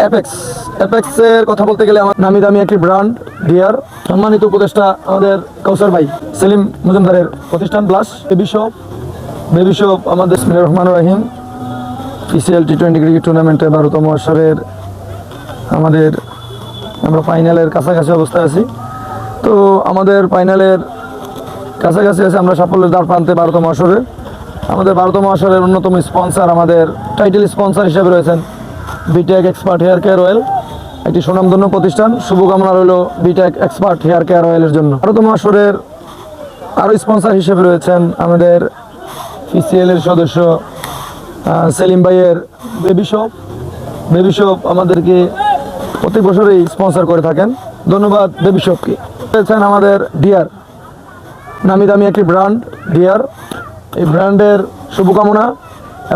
Apex অ্যাপেক্সের কথা বলতে গেলে আমার নামি দামি একটি ব্র্যান্ড ডিয়ার সম্মানিত উপদেষ্টা আমাদের কৌশল ভাই, সেলিম মজুমদারের প্রতিষ্ঠান plus baby shop baby shop আমাদের Rahman Rahim. PCL T twenty cricket টুর্নামেন্টে বারোতম আসরের আমাদের, আমরা ফাইনালের কাছাকাছি অবস্থায় আছি। তো আমাদের ফাইনালের কাছাকাছি আছে আমরা সাফল্যের দ্বার প্রান্তে বারোতম আসরে। আমাদের বারোতম আসরের অন্যতম স্পন্সর আমাদের টাইটেল স্পন্সর হিসেবে রয়েছেন Btech expert hair care oil একটি সুনামধন্য প্রতিষ্ঠান। শুভকামনা রইল বিটেক এক্সপার্ট হেয়ার কেয়ার অয়েলের জন্য। বারোতম আসরের আরও স্পন্সর হিসেবে রয়েছেন আমাদের পিসিএল এর সদস্য সেলিম ভাইয়ের বেবি শপ বেবি শপ আমাদেরকে প্রতি বছরেই স্পন্সর করে থাকেন। ধন্যবাদ বেবি শপকে রয়েছেন আমাদের ডিয়ার নামি দামি একটি ব্র্যান্ড ডিয়ার এই ব্র্যান্ডের শুভকামনা।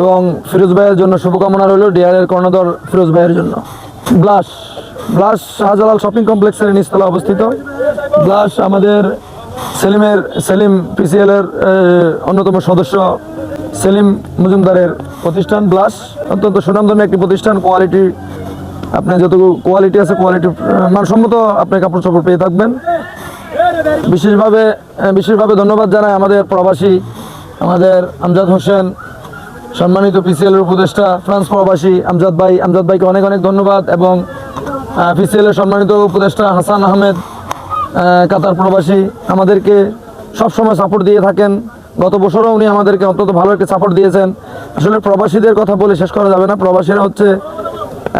এবং ফিরোজ ভাইয়ের জন্য শুভকামনা রইল ডিয়ারের কর্ণধর ফিরোজ ভাইয়ের জন্য। ব্লাশ ব্লাশ শাহজালাল শপিং কমপ্লেক্সের নিচতলা অবস্থিত। ব্লাশ আমাদের সেলিমের, সেলিম পিসিএল এর অন্যতম সদস্য সেলিম মজুমদারের প্রতিষ্ঠান। ব্লাশ অত্যন্ত সুনামধন্য একটি প্রতিষ্ঠান, কোয়ালিটি, আপনি যতটুকু কোয়ালিটি আছে, কোয়ালিটি মানসম্মত আপনি কাপড় চোপড় পেয়ে থাকবেন। বিশেষভাবে বিশেষভাবে ধন্যবাদ জানাই আমাদের প্রবাসী, আমাদের আমজাদ হোসেন সম্মানিত পিসিএল এর উপদেষ্টা ফ্রান্স প্রবাসী আমজাদ ভাই, আমজাদ ভাইকে অনেক অনেক ধন্যবাদ এবং পিসিএল এর সম্মানিত উপদেষ্টা হাসান আহমেদ কাতার প্রবাসী আমাদেরকে সবসময় সাপোর্ট দিয়ে থাকেন। গত বছরও উনি আমাদেরকে অন্তত ভালো একটি সাপোর্ট দিয়েছেন। আসলে প্রবাসীদের কথা বলে শেষ করা যাবে না। প্রবাসীরা হচ্ছে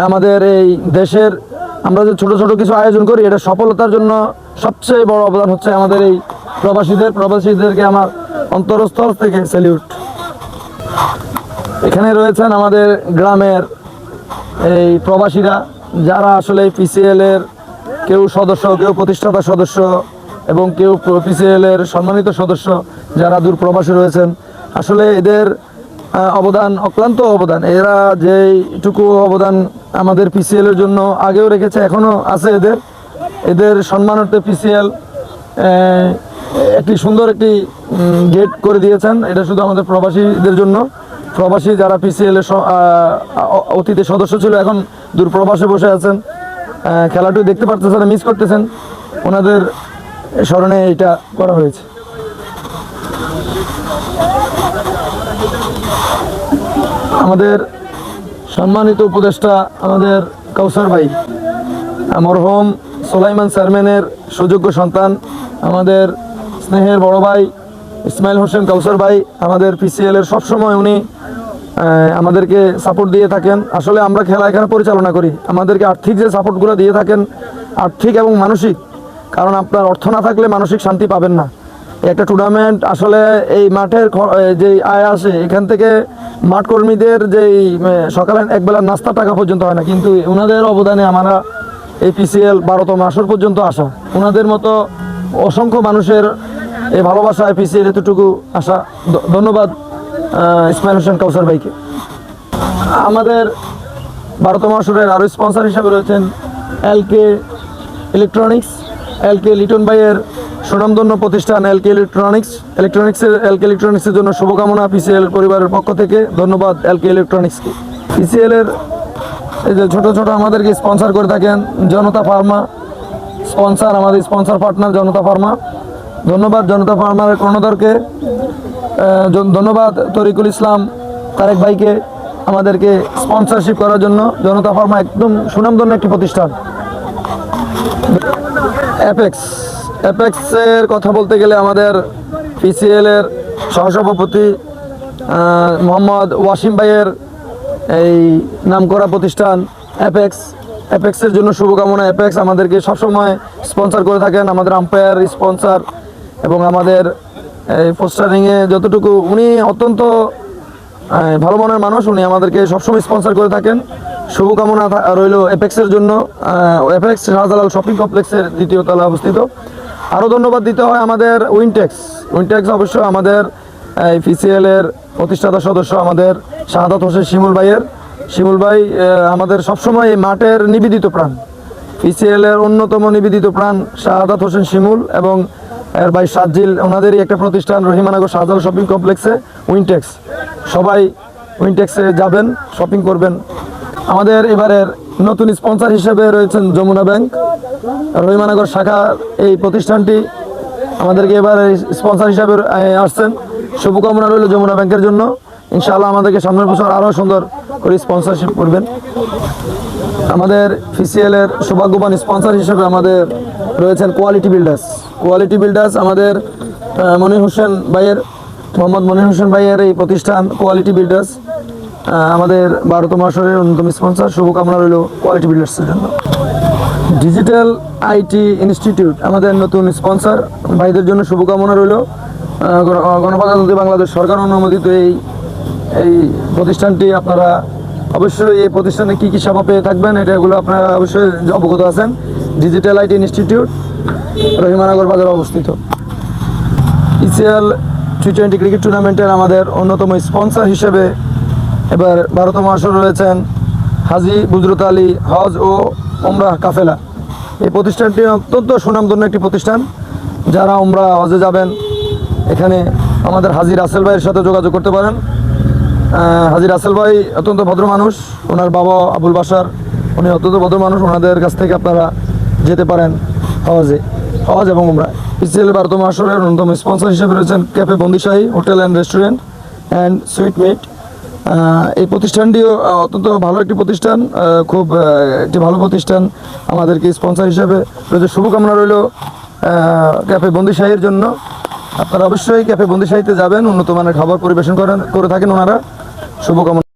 আমাদের এই দেশের, আমরা যে ছোট ছোট কিছু আয়োজন করি, এটা সফলতার জন্য সবচেয়ে বড় অবদান হচ্ছে আমাদের এই প্রবাসীদের। প্রবাসীদেরকে আমার অন্তরস্থল থেকে স্যালিউট এখানে রয়েছেন আমাদের গ্রামের এই প্রবাসীরা, যারা আসলে পিসিএল এর কেউ সদস্য, কেউ প্রতিষ্ঠাতা সদস্য এবং কেউ পিসিএল এর সম্মানিত সদস্য যারা দূর প্রবাসী রয়েছেন, আসলে এদের অবদান, অক্লান্ত অবদান, এরা যেইটুকু অবদান আমাদের পিসিএল এর জন্য আগেও রেখেছে, এখনও আছে এদের। এদের সম্মানার্থে পিসিএল একটি সুন্দর একটি গেট করে দিয়েছেন, এটা শুধু আমাদের প্রবাসীদের জন্য। প্রবাসী যারা পিসিএল এর স- আহ, অ- অতীতে সদস্য ছিল এখন দূর প্রবাসে বসে আছেন। খেলাটি দেখতে পারতেছেন মিস করতেছেন। ওনাদের স্মরণে এটা করা হয়েছে। আমাদের সম্মানিত উপদেষ্টা আমাদের কৌশর ভাই মরহম সোলাইমান চেয়ারম্যানের সুযোগ্য সন্তান আমাদের স্নেহের বড় ভাই ইসমাইল হোসেন কৌসর ভাই আমাদের পিসিএল এর সবসময় উনি আমাদেরকে সাপোর্ট দিয়ে থাকেন। আসলে আমরা খেলা এখানে পরিচালনা করি। আমাদেরকে আর্থিক যে সাপোর্টগুলো দিয়ে থাকেন, আর্থিক এবং মানসিক, কারণ আপনার অর্থ না থাকলে মানসিক শান্তি পাবেন না। একটা টুর্নামেন্ট আসলে এই মাঠের যে আয় আসে, এখান থেকে মাঠ কর্মীদের যেই সকালে একবেলা নাস্তা টাকা পর্যন্ত হয় না। কিন্তু ওনাদের অবদানে আমরা এই পিসিএল বারোতম আসর পর্যন্ত আসা। ওনাদের মতো অসংখ্য মানুষের এই ভালোবাসায় পিসিএল এতটুকু আসা। ধন্যবাদ। ইসমাইল হোসেন কাউসার ভাইকে। আমাদের ভারতম আসরের আরও স্পন্সর হিসাবে রয়েছেন এলকে ইলেকট্রনিক্স এলকে লিটন ভাইয়ের সুনামধন্য প্রতিষ্ঠান এলকে ইলেকট্রনিক্স ইলেকট্রনিক্সের এলকে ইলেকট্রনিক্সের জন্য শুভকামনা পিসিএল পরিবারের পক্ষ থেকে। ধন্যবাদ এলকে ইলেকট্রনিক্সকে। পিসিএল এর এই যে ছোট ছোট আমাদেরকে স্পন্সর করে থাকেন জনতা ফার্মা, স্পন্সর, আমাদের স্পন্সর পার্টনার জনতা ফার্মা। ধন্যবাদ জনতা ফার্মার কর্ণধরকে। ধন্যবাদ তরিকুল ইসলাম তারেক ভাইকে আমাদেরকে স্পন্সরশিপ করার জন্য। জনতা ফার্মা একদম সুনামধন্য একটি প্রতিষ্ঠান। অ্যাপেক্স অ্যাপেক্সের কথা বলতে গেলে আমাদের পিসিএল এর সহসভাপতি মোহাম্মদ ওয়াসিম ভাইয়ের এই নামকরা প্রতিষ্ঠান অ্যাপেক্স অ্যাপেক্সের জন্য শুভকামনা। অ্যাপেক্স আমাদেরকে সবসময় স্পন্সর করে থাকেন। আমাদের আম্পায়ার স্পন্সর এবং আমাদের এই পোস্টারিংয়ে যতটুকু, উনি অত্যন্ত ভালো মনের মানুষ। উনি আমাদেরকে সবসময় স্পন্সর করে থাকেন। শুভকামনা রইল এপেক্সের জন্য। এপেক্স শাহজালাল শপিং কমপ্লেক্সের দ্বিতীয় তলা অবস্থিত। আরও ধন্যবাদ দিতে হয় আমাদের উইনটেক্স উইনটেক্স অবশ্য আমাদের এই পিসিএল এর প্রতিষ্ঠাতা সদস্য আমাদের শাহাদাত হোসেন শিমুল ভাইয়ের। শিমুল ভাই আমাদের সবসময় মাঠের নিবেদিত প্রাণ। পিসিএল এর অন্যতম নিবেদিত প্রাণ শাহাদাত হোসেন শিমুল এবং এর ভাই সাজ্জিল, ওনাদেরই একটা প্রতিষ্ঠান, রহিমানগর শাহজাল শপিং কমপ্লেক্সে, উইনটেক্স। সবাই উইনটেক্সে যাবেন, শপিং করবেন। আমাদের এবারের নতুন স্পন্সর হিসেবে রয়েছেন যমুনা ব্যাংক। রহিমানগর শাখা এই প্রতিষ্ঠানটি আমাদেরকে এবার স্পন্সর হিসাবে আসছেন। শুভকামনা রইল যমুনা ব্যাংকের জন্য। ইনশাআল্লাহ আমাদেরকে সামনের বছর আরও সুন্দর করে স্পন্সরশিপ করবেন। আমাদের ফিসিএল এর সৌভাগ্যবান স্পন্সর হিসেবে আমাদের রয়েছেন কোয়ালিটি বিল্ডার্স। কোয়ালিটি বিল্ডার্স আমাদের মনির হোসেন ভাইয়ের, মোহাম্মদ মনির হোসেন ভাইয়ের এই প্রতিষ্ঠান কোয়ালিটি বিল্ডার্স আমাদের ভারত মহাশয়ের অন্যতম স্পন্সর শুভকামনা রইল কোয়ালিটি বিল্ডার্সের জন্য। ডিজিটাল আইটি ইনস্টিটিউট আমাদের নতুন স্পন্সর ভাইদের জন্য শুভকামনা রইল। গণপ্রজাতন্ত্রী বাংলাদেশ সরকার অনুমোদিত এই এই প্রতিষ্ঠানটি। আপনারা অবশ্যই এই প্রতিষ্ঠানে কী কী সেবা পেয়ে থাকবেন এটা এগুলো আপনারা অবশ্যই অবগত আছেন। ডিজিটাল আইটি ইনস্টিটিউট রহিমানগর বাজারে অবস্থিত। ইসিএল টি টোয়েন্টি ক্রিকেট টুর্নামেন্টের আমাদের অন্যতম স্পন্সর হিসেবে এবার ভারত মহাশয় রয়েছেন হাজি বুজরত আলী হজ ও ওমরাহ কাফেলা। এই প্রতিষ্ঠানটি অত্যন্ত সুনামধন্য একটি প্রতিষ্ঠান। যারা ওমরা হজে যাবেন, এখানে আমাদের হাজি রাসেল ভাইয়ের সাথে যোগাযোগ করতে পারেন। হাজি রাসেল ভাই অত্যন্ত ভদ্র মানুষ। ওনার বাবা আবুল বাসার উনি অত্যন্ত ভদ্র মানুষ। ওনাদের কাছ থেকে আপনারা যেতে পারেন। হজে হজ এবং উমরা। পিসিএল ভারত মহাশয়ের অন্যতম স্পন্সর হিসেবে রয়েছেন cafe Bandishahi hotel and restaurant and sweet meat এই প্রতিষ্ঠানটিও অত্যন্ত ভালো একটি প্রতিষ্ঠান খুব একটি ভালো প্রতিষ্ঠান আমাদেরকে স্পন্সর হিসেবে রয়েছে। শুভকামনা রইল ক্যাফে বন্দিশাহীর জন্য। আপনারা অবশ্যই ক্যাফে বন্দিশাহীতে যাবেন, উন্নত মানের খাবার পরিবেশন করেন, করে থাকেন ওনারা। শুভকামনা।